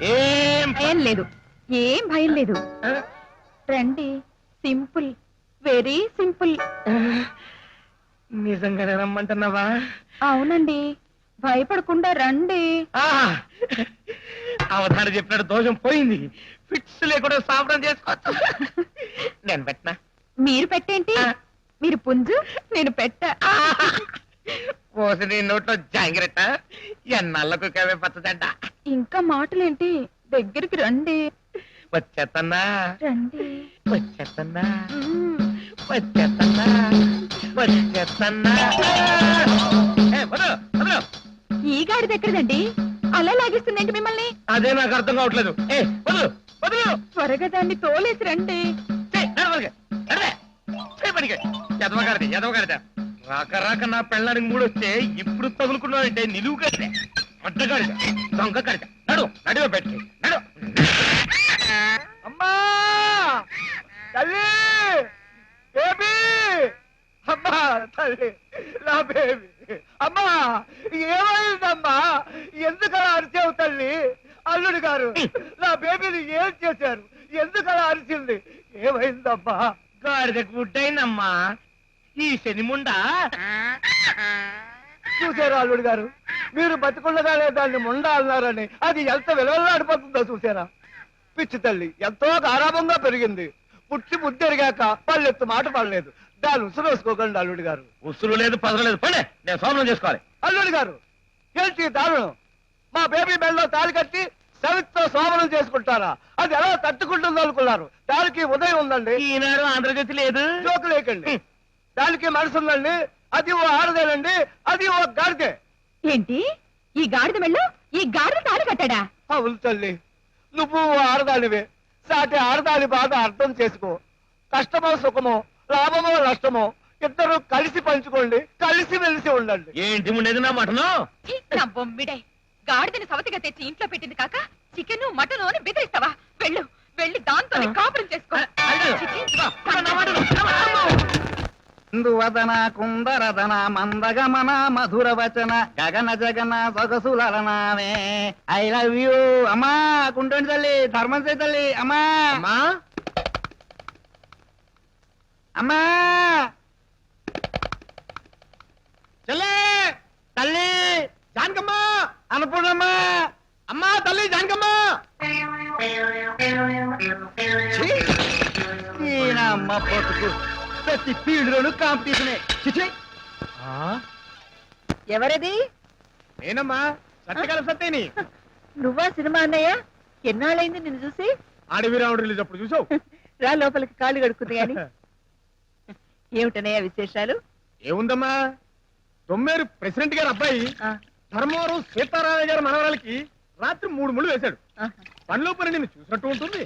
ఏం భయం లేదు. ఏం భయం లేదు? రండి. సింపుల్. Very simple. నిజంగానే రమ్మంటున్నావా? అవునండి. భయపడకుండా రండి! అవధాన చెప్పినట్టు దోషం పోయింది. ఫిట్స్ లేకుండా సాపడం చేసుకోవచ్చు. నేను పెట్టనా? మీరు పెట్టేంటి. మీరు పుంజు? నేను పెట్ట. పోసి నీ నోట్లో జాంగిరట ఎన్నాళ్ళకు కవే పచ్చదంట ఇంకా మాటలేంటి? దగ్గరికి రండి. వచ్చేత్తన్నా. రండి. మ్మ్. ఏ, వదలు, వదలు. ఈ గాడి దగ్గరదండి. అలా లాగిస్తుందండి మిమ్మల్ని? అదే నాకు అర్థం కావట్లేదు. ఏ వదలు వదలు. త్వరగా దాన్ని తోలేసి రండి. చెయ్, నడవలిగే, నడవే. చెయ్ పనికి. ఎదవగాడిది, ఎదవగాడిద. రాక రాక నా పెళ్ళానికి మూడొస్తే ఇప్పుడు తగులుకున్నావంటే నిలువు కడితే అడ్డగాడిద దొంగ కడిగా నడు నడివ పెట్టి నడు. అమ్మా! తల్లి! బేబీ! అమ్మా తల్లి నా బేబీ. అమ్మా ఏమైందమ్మా? ఎందుకలా అరిచావు తల్లి? అల్లుడు గారు నా బేబీని ఏం చేశారు? ఎందుకలా అరిచింది? ఏమైందమ్మా? గాడిద గుడ్డైందమ్మా ఈ శని ముండా చూసారా అల్లుడు గారు? మీరు బతికుండగానే దాన్ని ముండ అన్నారని. అది ఎంత విలువలాడిపోతుందో చూసారా పిచ్చి తల్లి ఎంతో గారాభంగా పెరిగింది. పుట్టి బుద్ధెరిగాక పల్లెత్తు మాట పడలేదు. దాన్ని ఉసురేసుకోకండి అల్లుడు గారు. ఉసురు లేదు పదరు లేదు పండే నేను సోమనం చేసుకోవాలి. అల్లుడు గారు ఏంటి ఈ దారుణం? మా బేబీ బెల్లో తాళి కట్టి సవిత్తో సోమనం చేసుకుంటారా? అది ఎలా తట్టుకుంటుందో అనుకున్నారు. దానికి ఉదయం ఉందండి. ఈనాడు ఆంధ్రజ్యోతి లేదు. జోకు లేకండి. దానికి మనసు ఉందండి అది ఓ ఆడదేనండి. అది ఓ గాడిదే. ఏంటి? ఈ గాడిద మెళ్ళు? ఈ గాడిద తాళి కట్టాడా? అవును తల్లి. నువ్వు ఆడదానివే. సాటి ఆడదాని బాధ అర్థం చేసుకో. కష్టమో సుఖమో లాభమో నష్టమో ఇద్దరు కలిసి పంచుకోండి. కలిసి మెలిసి ఉండండి. ఏంటి ఉండేది నా మటను? ఛీ, నా బొమ్మిడే. గాడిదని సవతిగా తెచ్చి ఇంట్లో పెట్టింది కాక చికెన్ మటన్ అని బెదిరిస్తావా? వెళ్ళు. వెళ్ళి దాంతో కాపురం చేసుకో. ఇందువదన కుందరదన మందగమన మధుర వచన గగన జగన సొగసులనామే ఐ లవ్ యూ అమ్మా కుంటోండి తల్లి ధర్మం చేయి తల్లి అమ్మా. అమ్మా. అమ్మా. చెల్లే తల్లి జానకమ్మ అనుపూర్ణమ్మా అమ్మా తల్లి జానకమ్మ. ఈయనమ్మ పొట్టుకు ప్రతి ఫీల్డ్లోనూ కాంపిటీషనే చిచి ఎవరది? నేనమ్మా సత్యకాల సత్యని నువ్వా సినిమా అన్నయ్య? ఎన్నాళ్ళైంది నిన్ను చూసి? అడవి రాముడు రిలీజ్ అప్పుడు చూసావు? రా లోపలికి కాళ్ళు కడుక్కుంది గాని. ఏమిటనయ్య విశేషాలు? ఏముందమ్మా? తొమ్మేరు ప్రెసిడెంట్ గారు అబ్బాయి ఆ, ధర్మవరం సీతారామయ్య గారి మనవరాలకి రాత్రి మూడు ముళ్ళు వేశాడు. ఆహా. పనిలో పని నిన్ను చూసినట్టు ఉంటుంది.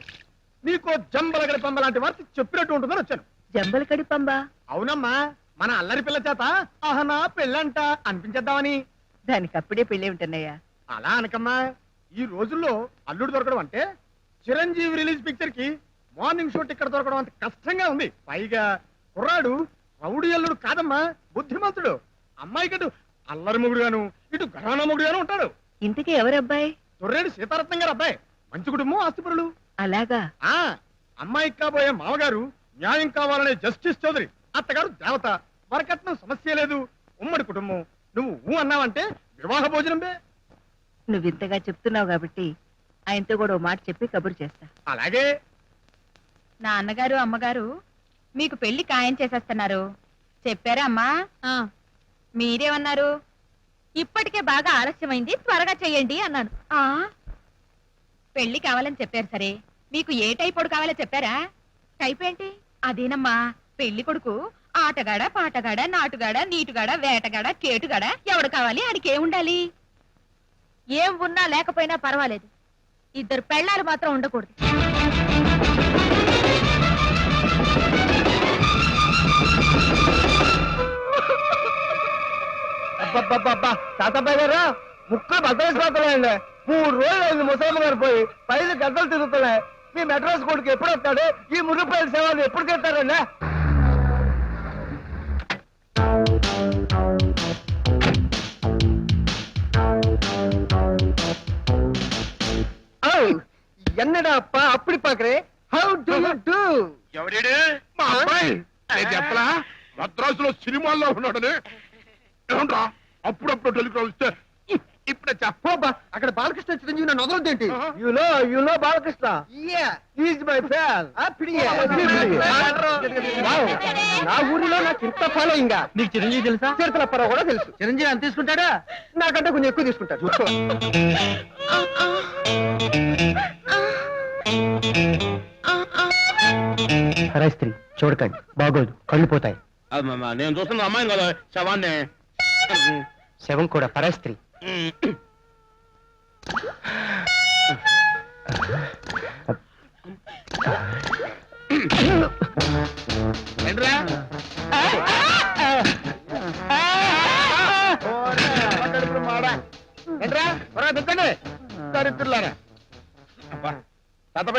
నీకో జంబలగడి పంబ లాంటి వార్త చెప్పినట్టు ఉంటుందని వచ్చాను. జంబల కడిపంబా అవునమ్మా మన అల్లరి పిల్ల చేత ఆహనా పెళ్ళంట అనిపించేద్దామని. దానికి అప్పుడే పెళ్ళి ఉంటున్నాయా అలా అనకమ్మా ఈ రోజుల్లో అల్లుడు దొరకడం అంటే చిరంజీవి రిలీజ్ పిక్చర్కి మార్నింగ్ షో టికెట్ దొరకడం అంత కష్టంగా ఉంది. పైగా కుర్రాడు రౌడీ అల్లుడు కాదమ్మా బుద్ధిమంతుడు. అమ్మాయి కటు అల్లరి మొగుడుగాను ఇటు ఘరానా మొగుడుగాను ఉంటాడు. ఇంతకీ ఎవరబ్బాయి? తొర్రేడు సీతారత్నం గారు అబ్బాయి. మంచి కుటుంబం ఆస్తిపరులు. అలాగా? ఆ అమ్మాయికి కాబోయే మామగారు న్యాయం కావాలనే జస్టిస్ చౌదరి. అత్తగారు దేవత వరకట్నం సమస్య లేదు. ఉమ్మడి కుటుంబం. నువ్వు ఊ అన్నావంటే వివాహ భోజనం బే నువ్వు ఇంతగా చెప్తున్నావు కాబట్టి ఆయనతో కూడా ఓ మాట చెప్పి కబురు చేస్తా. అలాగే. నా అన్నగారు అమ్మగారు మీకు పెళ్ళి ఖాయం చేసేస్తున్నారు. చెప్పారా అమ్మా? మీరేమన్నారు? ఇప్పటికే బాగా ఆలస్యమైంది త్వరగా చెయ్యండి అన్నాను. ఆ. పెళ్ళి కావాలని చెప్పారు సరే. మీకు ఏ టైపోడు కావాలో చెప్పారా? టైప్ ఏంటి? అదేనమ్మా పెళ్ళి కొడుకు ఆటగాడ పాటగాడ నాటుగాడ నీటుగాడ వేటగాడ కేటుగాడ ఎవడు కావాలి ఆడికి ఏం ఉండాలి? ఏం ఉన్నా లేకపోయినా పర్వాలేదు. ఇద్దరు పెళ్ళాలు మాత్రం ఉండకూడదు. అబ్బబ్బబ్బబ్బా తాతబ్బాయి గారు ముక్కలు బద్దలేసిపోతున్నాయండి మూడు రోజులు అయింది ముసలమ్మ గారు పోయి పైన గద్దలు తిరుగుతున్నాయి. మీ మెడ్రాస్ కొడుకు ఎప్పుడు వస్తాడు ఈ మురిపాయల సేవలు ఎప్పుడు చేస్తారండి ఆ, என்னடா அப்பா அப்படி பாக்குறே హౌ డు యు డు ఎవడేడే మా అబ్బాయి నేను చెప్పలా మద్రాసులో సినిమాల్లో ఉన్నాడని ఏమంటా అప్పుడప్పుడు టెలిగ్రామ్ ఇస్తే ఇప్పుడే చెప్ప పోబా అక్కడ బాలకృష్ణ చిరంజీవి నన్ను వదలదేంటి యులో యులో బాలకృష్ణ. ఈజ్ మై ఫ్యాన్ నా ఊరిలో నాకు ఇంత ఫాలోయింగ్ నీకు చిరంజీవి తెలుసా? చిరతలప్పారావు కూడా తెలుసు. చిరంజీవి ఎంత తీసుకుంటాడా? నాకంటే కొంచెం ఎక్కువ తీసుకుంటారు చూసుకో. స్త్రీ చూడకండి. బాగోదు కళ్ళు పోతాయి. నేను చూస్తున్న అమ్మాయిని కదా శవాన్ని. శవం కూడా పరస్త్రీ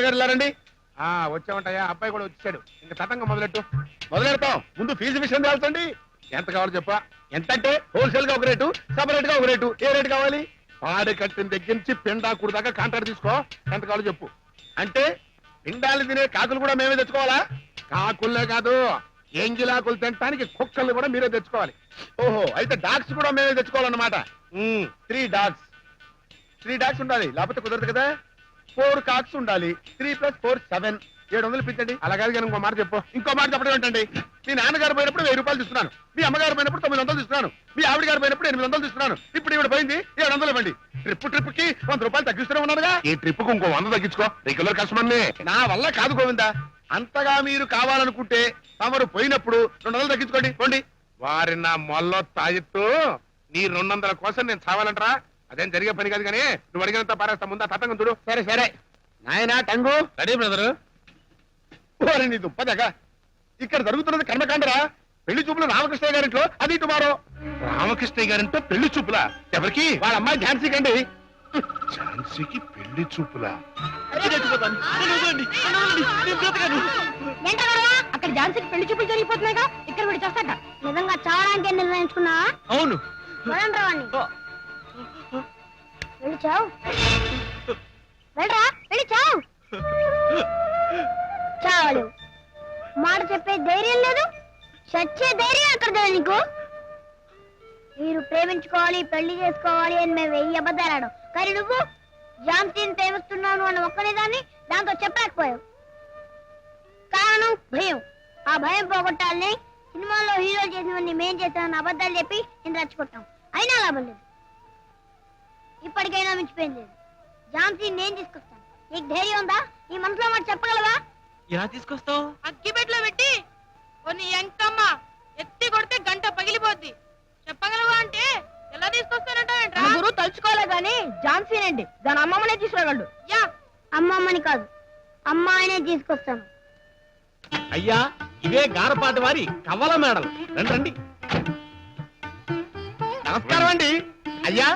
వెళ్ళారండి వచ్చామంటాయా అబ్బాయి కూడా వచ్చాడు. ఇంకా తతంగా మొదలెట్టు. మొదలెడతాం. ముందు ఫీజు విషయం తెలుసండి. ఎంత కావాలో చెప్పా. ఎంత అంటే హోల్సేల్గా ఒక రేటు సపరేట్గా ఒక రేటు. ఏ రేటు కావాలి? పాడి కట్టిన దగ్గర నుంచి పిండాకుడు దాకా కాంట్రాక్ట్ తీసుకో. ఎంత కావాలో చెప్పు. అంటే పిండాలు తినే కాకులు కూడా మేమే తెచ్చుకోవాలా? కాకులే కాదు. ఎంగిలాకులు తినటానికి కుక్కలు కూడా మీరే తెచ్చుకోవాలి. ఓహో అయితే డాగ్స్ కూడా మేమే తెచ్చుకోవాలన్నమాట. త్రీ డాగ్స్ త్రీ డాగ్స్ ఉండాలి. లేకపోతే కుదరదు కదా? ఫోర్ కాక్స్ ఉండాలి. త్రీ ప్లస్ ఫోర్ సెవెన్ ఏడు వందలు ఇప్పించండి అలాగే కానీ ఇంకో మాట చెప్పు. ఇంకో మాట చెప్పడం ఏంటండి? మీ నాన్నగారు పోయినప్పుడు వెయ్యి రూపాయలు తీసుకున్నాను. మీ అమ్మగారు పోయినప్పుడు తొమ్మిది వందలు తీసుకున్నాను. మీ ఆవిడ గారు పోయినప్పుడు ఎనిమిది వందలు తీసుకున్నాను. ఇప్పుడు ఈవిడ పోయింది ఏడు వందలు ఇవ్వండి. ట్రిప్ ట్రిప్కి వంద రూపాయలు తగ్గిస్తూనే ఉన్నారుగా ఈ ట్రిప్కు ఇంకో వంద తగ్గించుకో. రెగ్యులర్ కస్టమర్ నా వల్ల కాదు గోవిందా. అంతగా మీరు కావాలనుకుంటే తమరు పోయినప్పుడు రెండు వందలు తగ్గించుకోండి. పోండి. వారి నా మొల్లో తాయిత్తు నీ రెండు వందల కోసం నేను చావాలంటరా? అదేం జరిగే పని కాదు కానీ నువ్వు అడిగినంత పారేస్తా. ముందా తతంగం చూడు. సరే సరే. నాయనా టంగు. Ready brother. ఓరి నీ దుప్పదగా ఇక్కడ జరుగుతున్నది కర్మకాండరా పెళ్ళి చూపులు రామకృష్ణ గారింట్లో అది టుమారో రామకృష్ణ గారింట్లో పెళ్ళి చూపులా ఎవరికి వాళ్ళ అమ్మాయి ఝాన్సీ కండి ఝాన్సీకి పెళ్ళి చూపులా అక్కడ ఝాన్సీకి పెళ్ళి చూపులు జరిగిపోతున్నాయిగా ఇక్కడ వీడు చేస్తాట నిజంగా చావడానికి నిర్ణయించుకున్నా అవును వెళ్ళి చావు వెళ్ళరా వెళ్ళి చావు చావలేవు మాట చెప్పే ధైర్యం లేదు చచ్చే ధైర్యం ఎక్కడ నీకు? మీరు ప్రేమించుకోవాలి పెళ్ళి చేసుకోవాలి అని మేము వెయ్యి అబద్ధాలాడు కానీ నువ్వు జాన్సీని ప్రేమిస్తున్నాను అన్న ఒక్కనే దాన్ని దాంతో చెప్పలేకపోయావు. కారణం భయం. ఆ భయం పోగొట్టాలని సినిమాల్లో హీరో చేసినవన్నీ మేం చేసామని అబద్ధాలు చెప్పి నేను రచ్చుకుంటాం అయినా లాభం లేదు. ఇప్పటికైనా మించిపోయింది లేదు. జాన్సీని నేను తీసుకొస్తాను. నీకు ధైర్యం ఉందా? నీ మనసులో మాట చెప్పగలవా? ఎలా తీసుకొస్తావు? అగ్గిపెట్లో పెట్టి కొన్ని ఎంకమ్మ ఎత్తి కొడితే గంట పగిలిపోద్ది. చెప్పగలవా అంటే ఎలా తీసుకొస్తానంటావేంట్రా? గురు తలుచుకోలే గాని ఝాన్సీనండి దాని అమ్మమ్మనే తీసుకురాగలడు. యా. అమ్మమ్మని కాదు అమ్మాయినే తీసుకొస్తాను. అయ్యా ఇవే గారపాటి వారి కవ్వల మేడలు. రండి రండి. నమస్కారం అండి. అయ్యా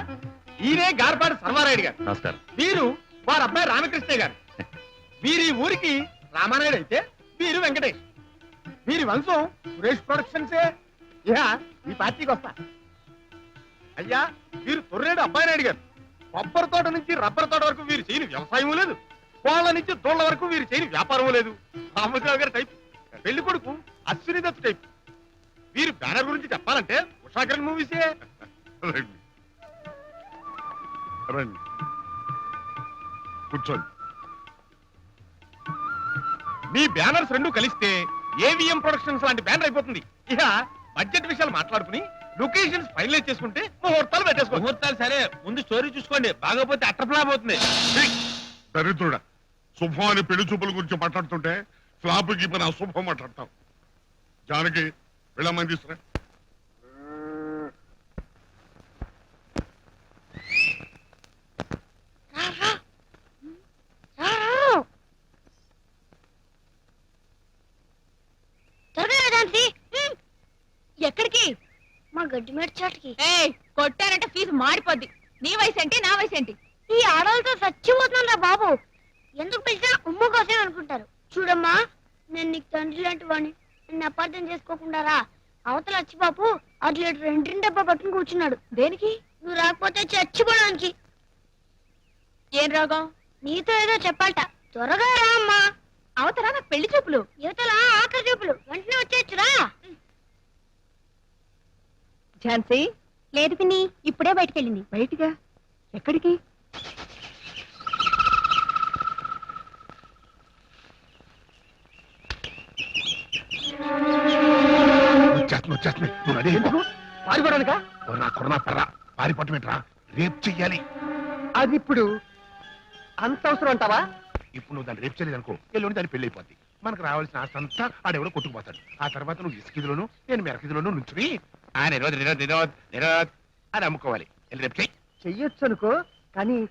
ఈయనే గారపాటి సర్వారాయుడు గారు. నమస్కారం. వీరు వారి అబ్బాయి రామకృష్ణ గారు. వీరి ఊరికి రామానాయుడు అయితే వీరు వెంకటేష్. వీరి వంశం సురేష్ ప్రొడక్షన్సే ఇహా ఈ పార్టీకి వస్తా. అయ్యా వీరు తొర్రేడు అబ్బాయినాయుడు గారు. కొబ్బరి తోట నుంచి రబ్బర్ తోట వరకు వీరు చేయని వ్యవసాయం లేదు. కోళ్ళ నుంచి దోళ్ళ వరకు వీరు చేయని వ్యాపారం లేదు. రామచంద్ర గారి టైప్ పెళ్ళి కొడుకు అశ్విని దత్ టైప్. వీరు బ్యానర్ గురించి చెప్పాలంటే ఉషాకరణ్ మూవీసే రండి. రండి. కూర్చోండి. మీ బ్యానర్స్ రెండు కలిస్తే ఏవిఎం ప్రొడక్షన్స్ లాంటి బ్యానర్ అయిపోతుంది. ఇక బడ్జెట్ విషయాలు మాట్లాడుకుని లొకేషన్స్ ఫైనలైజ్ చేసుకుంటే ముహూర్తాలు పెట్టేసుకో ముహూర్తాలు సరే ముందు స్టోరీ చూసుకోండి. బాగోపోతే అట్రఫ్లాప్ అవుతుంది దరిద్రుడా. శుభం అని పెళ్ళి చూపుల గురించి మాట్లాడుతుంటే ఫ్లాప్కి పని అశుభం మాట్లాడతాం జానకి వెళ్ళమని తీసుకురా. మా గడ్డి మేడ చాటుకి కొట్టారంటే ఫీజు మారిపోద్ది. నీ వయసు ఏంటి నా వయసు ఏంటి ఈ ఆడవాళ్ళతో చచ్చిపోతుందా బాబు. ఎందుకు పిలిచినా ఉమ్మ కోసమే అనుకుంటారు? చూడమ్మా నేను నీకు తండ్రి లాంటి వాడిని నిన్ను అపార్థం చేసుకోకుండా రా. అవతల వచ్చి బాబు అది లీటర్ రెండింటి డబ్బా పట్టుకుని కూర్చున్నాడు. దేనికి? నువ్వు రాకపోతే చచ్చిపోవడానికి. ఏం రోగం? నీతో ఏదో చెప్పాలట. త్వరగా రా అమ్మా. అవతల నాకు పెళ్ళి చూపులు. యువతల ఆకలి చూపులు. వెంటనే వచ్చేచ్చురా ఝాన్సీ? లేదు పిన్ని ఇప్పుడే బయటకెళ్ళింది. బయటిగా ఎక్కడికి? వచ్చేస్తుంది నువ్వు. పారిపోవడానికా? కొరనా పర్రా. రేపు చెయ్యాలి. అది ఇప్పుడు అంత అవసరం అంటావా? ఇప్పుడు నువ్వు దాన్ని రేపు చేయలేదు అనుకో ఎల్లుండి దాన్ని పెళ్ళి అయిపోద్ది. మనకు రావాల్సిన ఆస్తి అంతా ఆడెవడో కొట్టుకుపోతాడు. ఆ తర్వాత నువ్వు ఇసుకిదిలోను నేను మెరకిదిలోను నుంచుని నిరోధ్ నిరోధ్ నిరోధ్ నిరోధ్ అని అమ్ముకోవాలి. వెళ్ళి రేపు చెయ్యి. చెయ్యొచ్చు అనుకో కానీ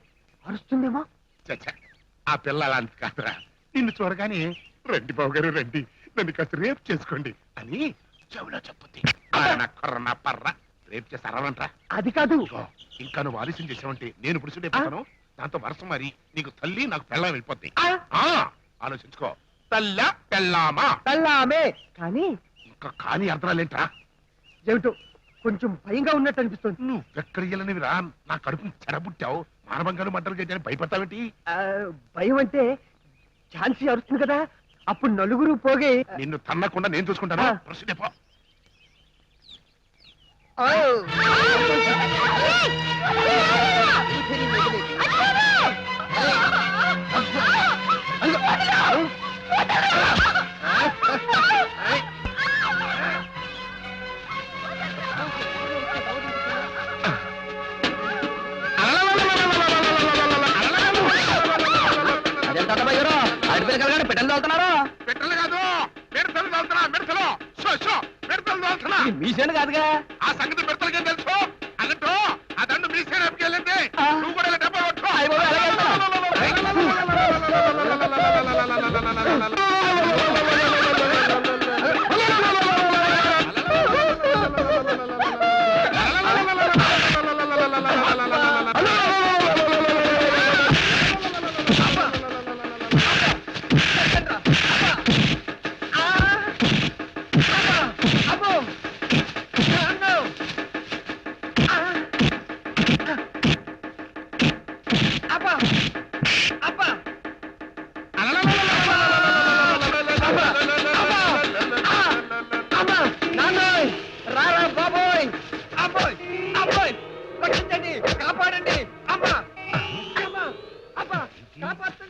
అరుస్తుందేమో? చచ్చ ఆ పిల్ల అలాంటి కాదురా. నిన్ను చూడగానే రండి బాబు గారు రండి. నన్ను కాస్త రేపు చేసుకోండి అని చెవులో చెప్పుద్ది. ఆ నా కొర్ర నా పర్ర. రేపు చేస్తారంట్రా అది కాదు. ఇదిగో, ఇంకా నువ్వు ఆలస్యం చేసావంటే నేను ఇప్పుడు చూడైపోతాను దాంతో వరుస మరి నీకు తల్లి నాకు పెళ్ళం వెళ్ళిపోద్ది. ఆ, ఆ ఆలోచించుకో. తల్ల పెళ్ళామా? పెళ్ళామే. కానీ ఇంకా కాని అర్థాలేంట్రా? ఏమిటో కొంచెం భయంగా ఉన్నట్టు అనిపిస్తుంది. నువ్వు ఎక్కడ వెళ్ళనివి రా? నా కడుపుని చెడబుట్టావు. మానవంగాలు మంటలు చేయడానికి భయపడతావేంటి? భయం అంటే ఝాన్సీ అరుస్తుంది కదా అప్పుడు నలుగురు పోగే నిన్ను తన్నకుండా నేను చూసుకుంటాను. ప్రశ్న పో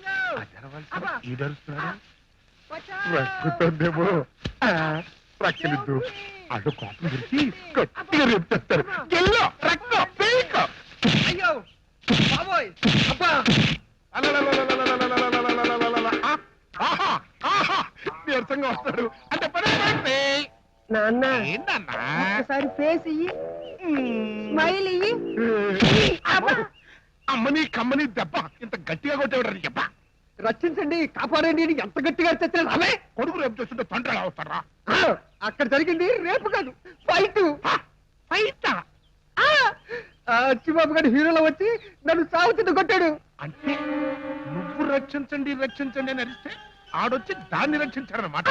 కాపాడుతున్నా అబ్బా. ఈడరుస్తున్నాడు? బచావ్. రక్కుతుందేమో రక్కలిద్దు అడ్డు కోపం గురించి గట్టిగా రేపుతారు గెల్లో రక్తం పీక. అయ్యో. బాబోయ్. అబ్బా. ఆహా ఆహా నీరసంగా వస్తాడు అంటే అయిపోయింది. నాన్న ఏంటన్నా ఒకసారి ఫేస్ ఇయ్యి స్మైల్ ఇయ్యి అబ్బో! అమ్మని కమ్మని దెబ్బ ఇంత గట్టిగా కొట్టేవాడు దెబ్బ రక్షించండి కాపాడండి అని ఎంత గట్టిగా తెచ్చారు అవే కొడుకు రేపు చేస్తుంటే తండ్రి ఎలా అవుతారా అక్కడ జరిగింది రేపు కాదు ఫైట్. ఫైటా? చిబాబు గారి హీరోలో వచ్చి నన్ను సాగుతుంది కొట్టాడు. అంటే నువ్వు రక్షించండి రక్షించండి అని అరిస్తే ఆడొచ్చి దాన్ని రక్షించాడనమాట